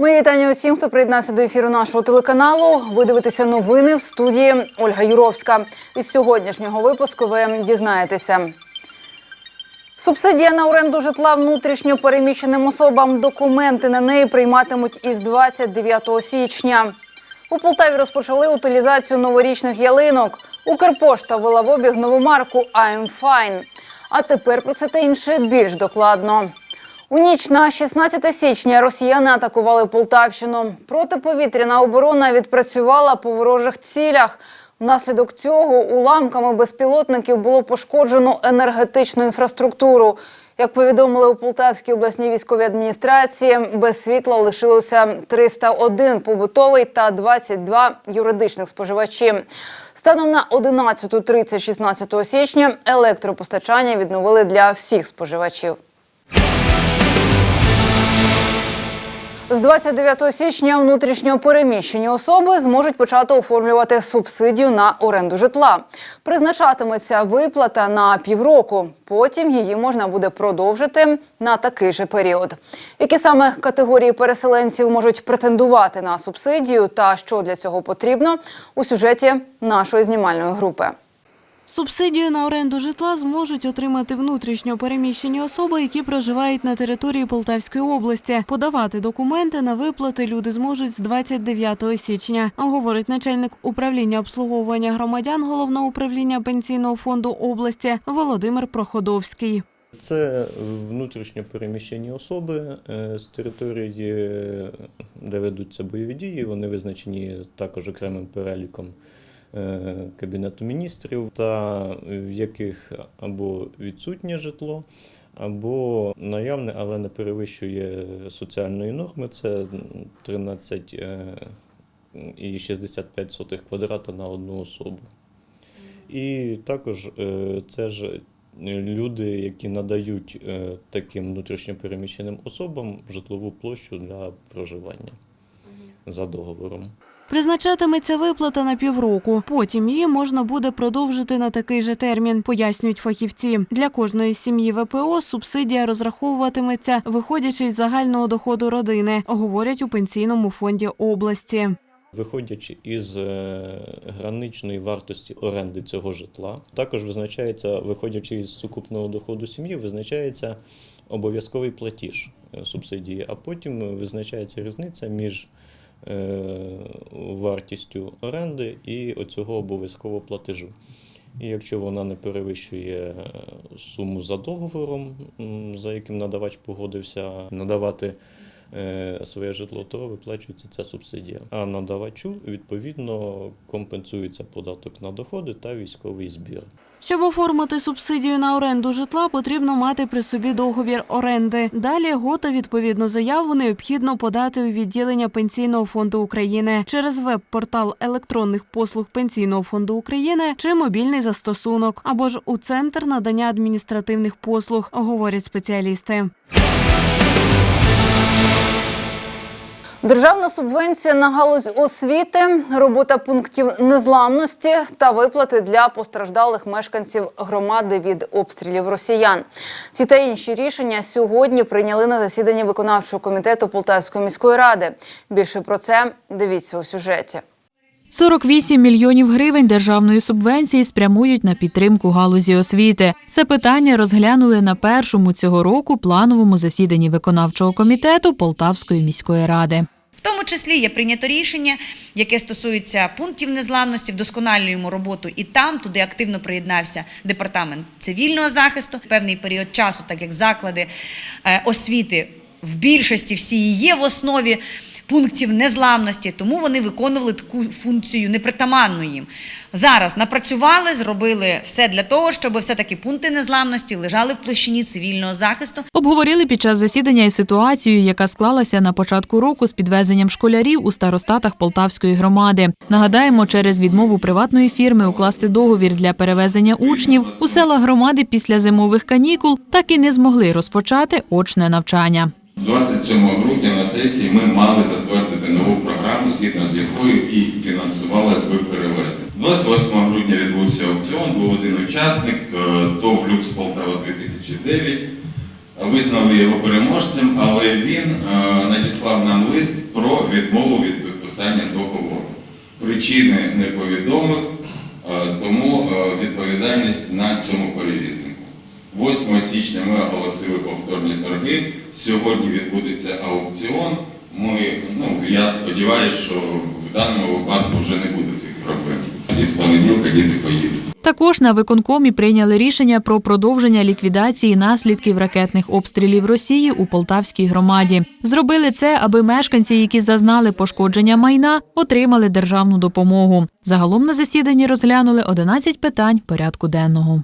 Мої вітання усім, хто приєднався до ефіру нашого телеканалу. Ви дивитеся новини в студії Ольга Юровська. Із сьогоднішнього випуску ви дізнаєтеся. Субсидія на оренду житла внутрішньо переміщеним особам. Документи на неї прийматимуть із 29 січня. У Полтаві розпочали утилізацію новорічних ялинок. Укрпошта ввела в обіг нову марку «I'm Fine». А тепер про це та інше більш докладно. У ніч на 16 січня росіяни атакували Полтавщину. Протиповітряна оборона відпрацювала по ворожих цілях. Внаслідок цього уламками безпілотників було пошкоджено енергетичну інфраструктуру. Як повідомили у Полтавській обласній військовій адміністрації, без світла лишилося 301 побутовий та 22 юридичних споживачі. Станом на 11.30 16 січня електропостачання відновили для всіх споживачів. З 29 січня внутрішньо переміщені особи зможуть почати оформлювати субсидію на оренду житла. Призначатиметься виплата на півроку. Потім її можна буде продовжити на такий же період. Які саме категорії переселенців можуть претендувати на субсидію та що для цього потрібно у сюжеті нашої знімальної групи. Субсидію на оренду житла зможуть отримати внутрішньо переміщені особи, які проживають на території Полтавської області. Подавати документи на виплати люди зможуть з 29 січня, говорить начальник управління обслуговування громадян головного управління пенсійного фонду області Володимир Проходовський. Це внутрішньо переміщені особи е, з території, е, де ведуться бойові дії. Вони визначені також окремим переліком Кабінету міністрів, та в яких або відсутнє житло, або наявне, але не перевищує соціальної норми. Це 13 е, і 65 сотих квадрата на одну особу. І також е, це ж люди, які надають е, таким внутрішньопереміщеним особам житлову площу для проживання за договором. Призначатиметься виплата на півроку. Потім її можна буде продовжити на такий же термін, пояснюють фахівці. Для кожної сім'ї ВПО субсидія розраховуватиметься, виходячи із загального доходу родини, говорять у пенсійному фонді області. Виходячи із е, граничної вартості оренди цього житла, також визначається, виходячи із сукупного доходу сім'ї, визначається обов'язковий платіж е, субсидії, а потім визначається різниця між е, вартістю оренди і оцього обов'язкового платежу. І якщо вона не перевищує е, суму за договором, за яким надавач погодився надавати е, своє житло, то виплачується ця субсидія. А надавачу відповідно компенсується податок на доходи та військовий збір. Щоб оформити субсидію на оренду житла, потрібно мати при собі договір оренди. Далі гота відповідну заяву необхідно подати у відділення Пенсійного фонду України через веб-портал електронних послуг Пенсійного фонду України чи мобільний застосунок, або ж у центр надання адміністративних послуг, говорять спеціалісти. Державна субвенція на галузь освіти, робота пунктів незламності та виплати для постраждалих мешканців громади від обстрілів росіян. Ці та інші рішення сьогодні прийняли на засіданні виконавчого комітету Полтавської міської ради. Більше про це дивіться у сюжеті. 48 мільйонів гривень державної субвенції спрямують на підтримку галузі освіти. Це питання розглянули на першому цього року плановому засіданні виконавчого комітету Полтавської міської ради. В тому числі є прийнято рішення, яке стосується пунктів незламності, вдосконалюємо роботу і там, туди активно приєднався департамент цивільного захисту. Певний період часу, так як заклади е, освіти в більшості всі є в основі пунктів незламності, тому вони виконували таку функцію непритаманну їм. Зараз напрацювали, зробили все для того, щоб все-таки пункти незламності лежали в площині цивільного захисту. Обговорили під час засідання і ситуацію, яка склалася на початку року з підвезенням школярів у старостатах Полтавської громади. Нагадаємо, через відмову приватної фірми укласти договір для перевезення учнів у села громади після зимових канікул так і не змогли розпочати очне навчання. 27 грудня на сесії ми мали затвердити нову програму, згідно з якою і фінансувалось би перевезення. 28 грудня відбувся аукціон, був один учасник, е, ТОВ Люкс Полтава 2009. Визнали його переможцем, але він е, надіслав нам лист про відмову від підписання договору. Причини не повідомив, е, тому відповідальність на цьому перевізнику. 8 січня ми оголосили повторні торги. Сьогодні відбудеться аукціон. Ми, ну, я сподіваюся, що в даному випадку вже не буде цих проблем. І з понеділка діти поїдуть. Також на виконкомі прийняли рішення про продовження ліквідації наслідків ракетних обстрілів Росії у Полтавській громаді. Зробили це, аби мешканці, які зазнали пошкодження майна, отримали державну допомогу. Загалом на засіданні розглянули 11 питань порядку денного.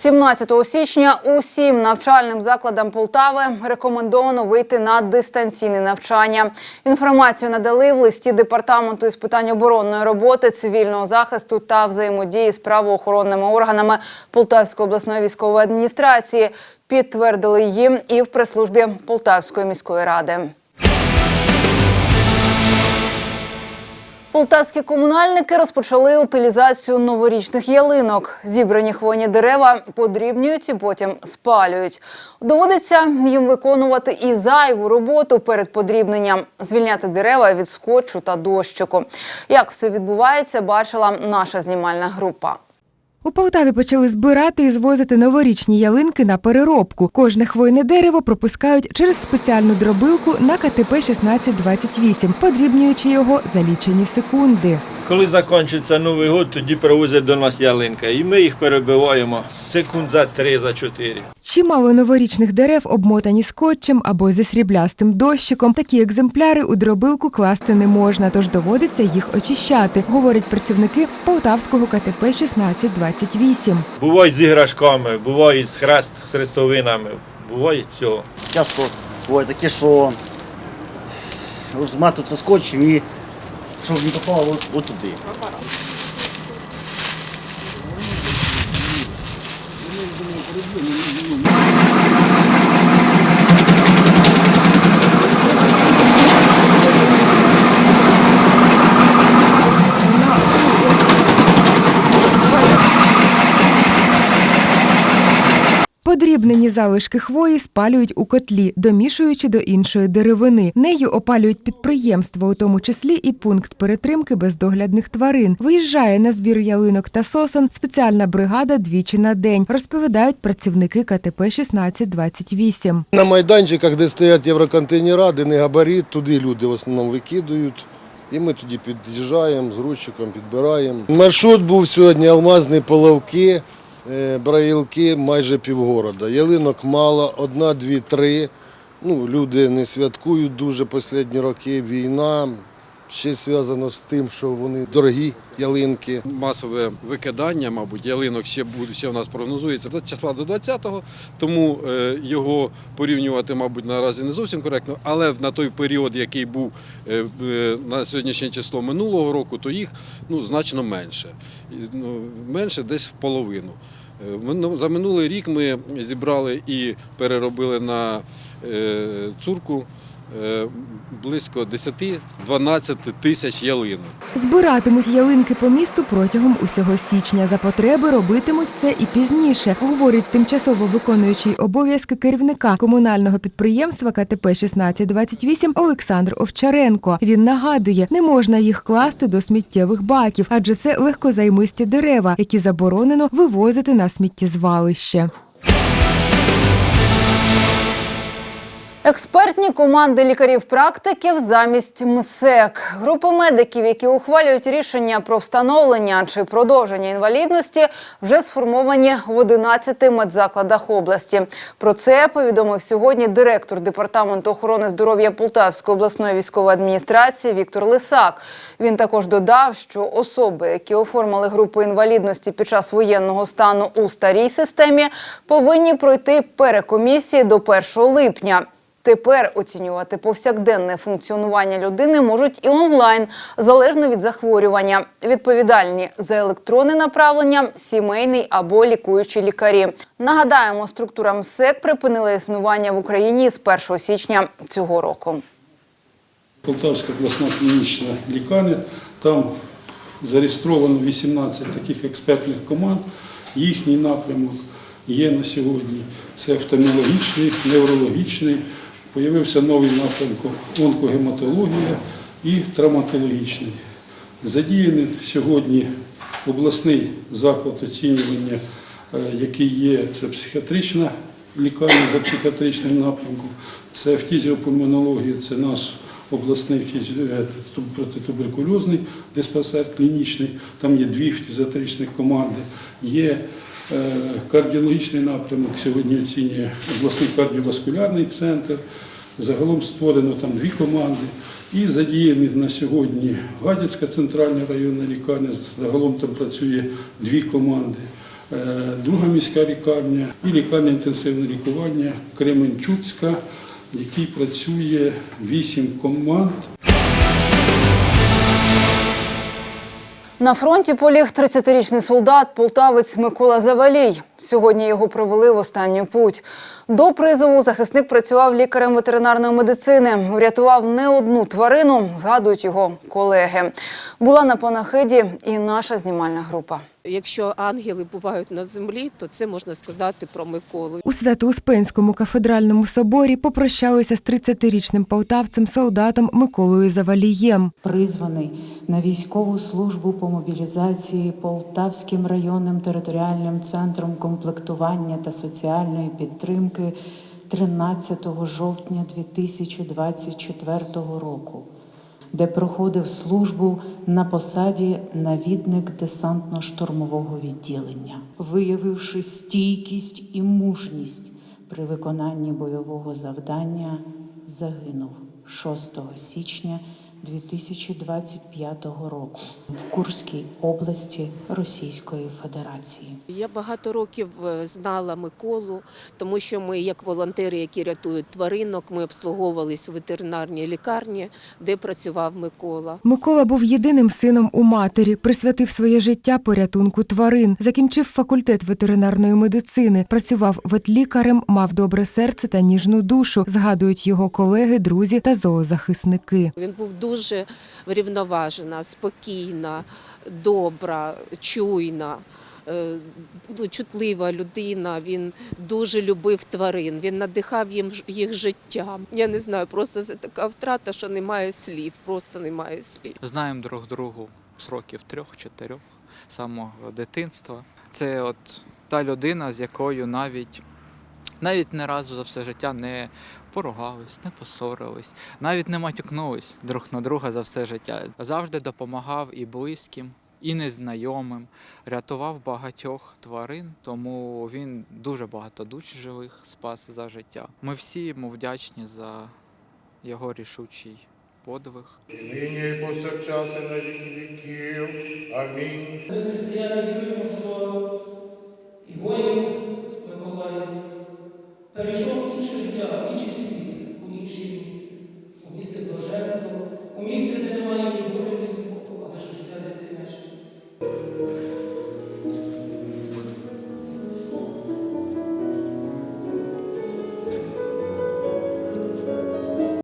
17 січня усім навчальним закладам Полтави рекомендовано вийти на дистанційне навчання. Інформацію надали в листі департаменту із питань оборонної роботи, цивільного захисту та взаємодії з правоохоронними органами Полтавської обласної військової адміністрації. Підтвердили їм і в прес-службі Полтавської міської ради. Полтавські комунальники розпочали утилізацію новорічних ялинок. Зібрані хвойні дерева подрібнюють і потім спалюють. Доводиться їм виконувати і зайву роботу перед подрібненням, звільняти дерева від скотчу та дощику. Як все відбувається, бачила наша знімальна група. У Полтаві почали збирати і звозити новорічні ялинки на переробку. Кожне хвойне дерево пропускають через спеціальну дробилку на КТП 1628, подрібнюючи його за лічені секунди. Коли закінчиться Новий год, тоді привозять до нас ялинка. І ми їх перебиваємо секунд за три, за чотири. Чимало новорічних дерев обмотані скотчем або зі сріблястим дощиком. Такі екземпляри у дробилку класти не можна, тож доводиться їх очищати, говорять працівники Полтавського КТП 1628. Бувають з іграшками, бувають з хрест з хрестовинами, буває цього. Часто буває таке, що розматується скотчем і щоб не попало от, от туди. Подрібнені залишки хвої спалюють у котлі, домішуючи до іншої деревини. Нею опалюють підприємства, у тому числі і пункт перетримки бездоглядних тварин. Виїжджає на збір ялинок та сосен спеціальна бригада двічі на день, розповідають працівники КТП 1628. На майданчиках, де стоять євроконтейнера, де не габарит, туди люди в основному викидують. І ми тоді під'їжджаємо з грузчиком, підбираємо. Маршрут був сьогодні алмазні половки, браїлки майже півгорода. Ялинок мало, одна, дві, три. Ну, люди не святкують дуже останні роки. Війна. Ще зв'язано з тим, що вони дорогі ялинки. масове викидання, мабуть, ялинок ще буде, ще в нас прогнозується з числа до 20-го, тому е, його порівнювати, мабуть, наразі не зовсім коректно, але на той період, який був е, е, на сьогоднішнє число минулого року, то їх ну, значно менше. Ну, менше десь в половину. Е, За минулий рік ми зібрали і переробили на е, цурку близько 10-12 тисяч ялинок. Збиратимуть ялинки по місту протягом усього січня. За потреби робитимуть це і пізніше, говорить тимчасово виконуючий обов'язки керівника комунального підприємства КТП 1628 Олександр Овчаренко. Він нагадує, не можна їх класти до сміттєвих баків, адже це легкозаймисті дерева, які заборонено вивозити на сміттєзвалище. Експертні команди лікарів-практиків замість МСЕК. Групи медиків, які ухвалюють рішення про встановлення чи продовження інвалідності, вже сформовані в 11 медзакладах області. Про це повідомив сьогодні директор департаменту охорони здоров'я Полтавської обласної військової адміністрації Віктор Лисак. Він також додав, що особи, які оформили групу інвалідності під час воєнного стану у старій системі, повинні пройти перекомісії до 1 липня. Тепер оцінювати повсякденне функціонування людини можуть і онлайн, залежно від захворювання. Відповідальні за електронне направлення, сімейний або лікуючі лікарі. Нагадаємо, структура МСЕК припинила існування в Україні з 1 січня цього року. Полтавська обласна клінічна лікарня. Там зареєстровано 18 таких експертних команд. Їхній напрямок є на сьогодні це офтальмологічний, неврологічний. Появився новий напрямок онкогематологія і травматологічний. Задіяний сьогодні обласний заклад оцінювання, е, який є, це психіатрична лікарня за психіатричним напрямком, це фтізіопульмонологія, це наш обласний е, протитуберкульозний диспансер клінічний, там є дві фтізіатричні команди, є кардіологічний напрямок, сьогодні оцінює обласний кардіоваскулярний центр. Загалом створено там дві команди і задіяні на сьогодні Гадяцька центральна районна лікарня. Загалом там працює дві команди. Е, Друга міська лікарня і лікарня інтенсивного лікування Кременчуцька, в якій працює вісім команд. На фронті поліг 30-річний солдат, полтавець Микола Завалій. Сьогодні його провели в останню путь. До призову захисник працював лікарем ветеринарної медицини. Врятував не одну тварину, згадують його колеги. Була на панахиді і наша знімальна група. Якщо ангели бувають на землі, то це можна сказати про Миколу. У Свято-Успенському кафедральному соборі попрощалися з 30-річним полтавцем солдатом Миколою Завалієм. призваний на військову службу по мобілізації Полтавським районним територіальним центром комплектування та соціальної підтримки 13 жовтня 2024 року, де проходив службу на посаді навідник десантно-штурмового відділення, виявивши стійкість і мужність при виконанні бойового завдання, загинув 6 січня 2025 року в Курській області Російської Федерації. Я багато років е, знала Миколу, тому що ми, як волонтери, які рятують тваринок, ми обслуговувались в ветеринарній лікарні, де працював Микола. Микола був єдиним сином у матері, присвятив своє життя порятунку тварин, закінчив факультет ветеринарної медицини, працював ветлікарем, мав добре серце та ніжну душу. Згадують його колеги, друзі та зоозахисники. Він був дуже врівноважена, спокійна, добра, чуйна. е, ну, Чутлива людина, він дуже любив тварин, він надихав їм їх життям. Я не знаю, просто це така втрата, що немає слів, просто немає слів. Знаємо друг другу з років трьох-чотирьох, самого дитинства. Це от та людина, з якою навіть навіть не разу за все життя не поругались, не посорились, навіть не матюкнулись друг на друга за все життя. Завжди допомагав і близьким, і незнайомим, рятував багатьох тварин, тому він дуже багато душ живих спас за життя. Ми всі йому вдячні за його рішучий подвиг. Нині і повсякчас і на віків. Амінь. Християни віруємо, що і воїн Миколай перейшов в інше життя, в інший світ, у інше місце, у місце блаженства, у місце, де немає ні болю, ні смутку, але ж життя безкінечне.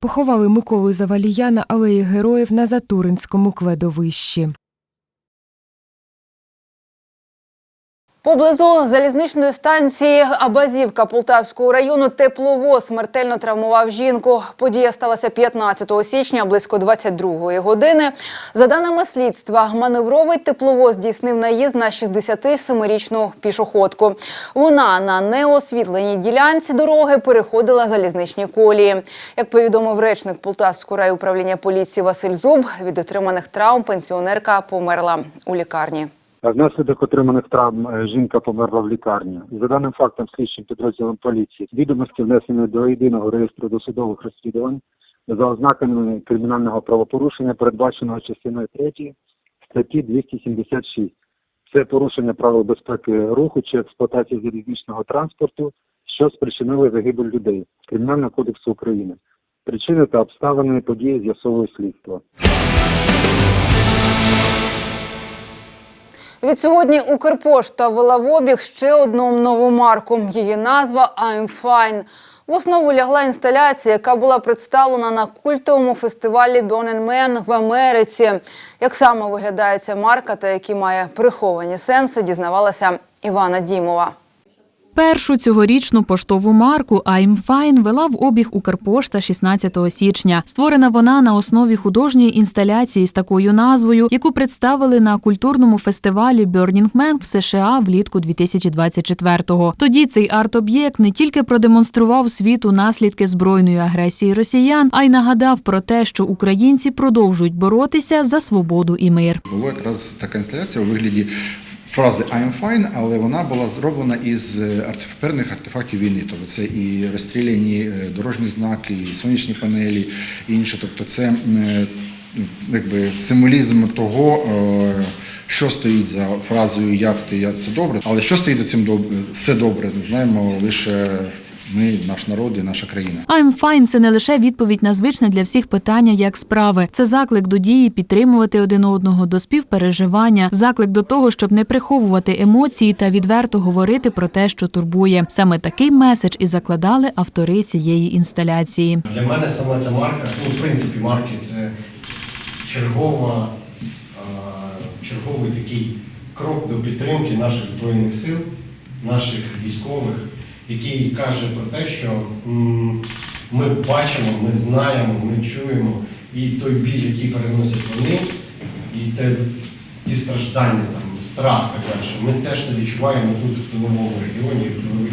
Поховали Миколу Завалія на алеї героїв на Затуринському кладовищі. Поблизу залізничної станції Абазівка Полтавського району тепловоз смертельно травмував жінку. Подія сталася 15 січня близько 22 години. За даними слідства, маневровий тепловоз здійснив наїзд на 67-річну пішоходку. Вона на неосвітленій ділянці дороги переходила залізничні колії. Як повідомив речник Полтавського райуправління поліції Василь Зуб, від отриманих травм пенсіонерка померла у лікарні. Внаслідок отриманих травм е, жінка померла в лікарні. За даним фактом, слідчим підрозділом поліції відомості внесені до єдиного реєстру досудових розслідувань за ознаками кримінального правопорушення, передбаченого частиною 3 статті 276. Це порушення правил безпеки руху чи експлуатації залізничного транспорту, що спричинили загибель людей Кримінального кодексу України. Причини та обставини події з'ясовує слідство. Відсьогодні Укрпошта вела в обіг ще одну нову марку. Її назва I'm Fine. В основу лягла інсталяція, яка була представлена на культовому фестивалі Man в Америці. Як саме виглядає ця марка та які має приховані сенси, дізнавалася Івана Дімова. Першу цьогорічну поштову марку I'm Fine вела в обіг Укрпошта 16 січня. Створена вона на основі художньої інсталяції з такою назвою, яку представили на культурному фестивалі Burning Man в США влітку 2024-го. Тоді цей арт-об'єкт не тільки продемонстрував світу наслідки збройної агресії росіян, а й нагадав про те, що українці продовжують боротися за свободу і мир. Була якраз така інсталяція у вигляді фрази I'm fine, але вона була зроблена із артеф- певних артефактів війни. Тобто це і розстріляні е, дорожні знаки, і сонячні панелі, і інше. Тобто це е, якби символізм того, е, що стоїть за фразою Як ти, як все добре, але що стоїть за цим все добре, не знаємо лише ми, наш народ і наша країна. I'm fine – це не лише відповідь на звичне для всіх питання, як справи. Це заклик до дії, підтримувати один одного, до співпереживання, заклик до того, щоб не приховувати емоції та відверто говорити про те, що турбує. Саме такий меседж і закладали автори цієї інсталяції. Для мене саме ця марка, ну, в принципі, марки це чергова, черговий такий крок до підтримки наших Збройних сил, наших військових, який каже про те, що ми бачимо, ми знаємо, ми чуємо і той біль, який переносять вони, і те, ті страждання, там, страх так далі, ми теж це відчуваємо тут, в тиловому регіоні, в тилових,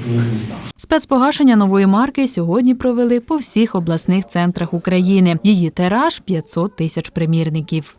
в тилових містах. Спецпогашення нової марки сьогодні провели по всіх обласних центрах України. Її тираж 500 тисяч примірників.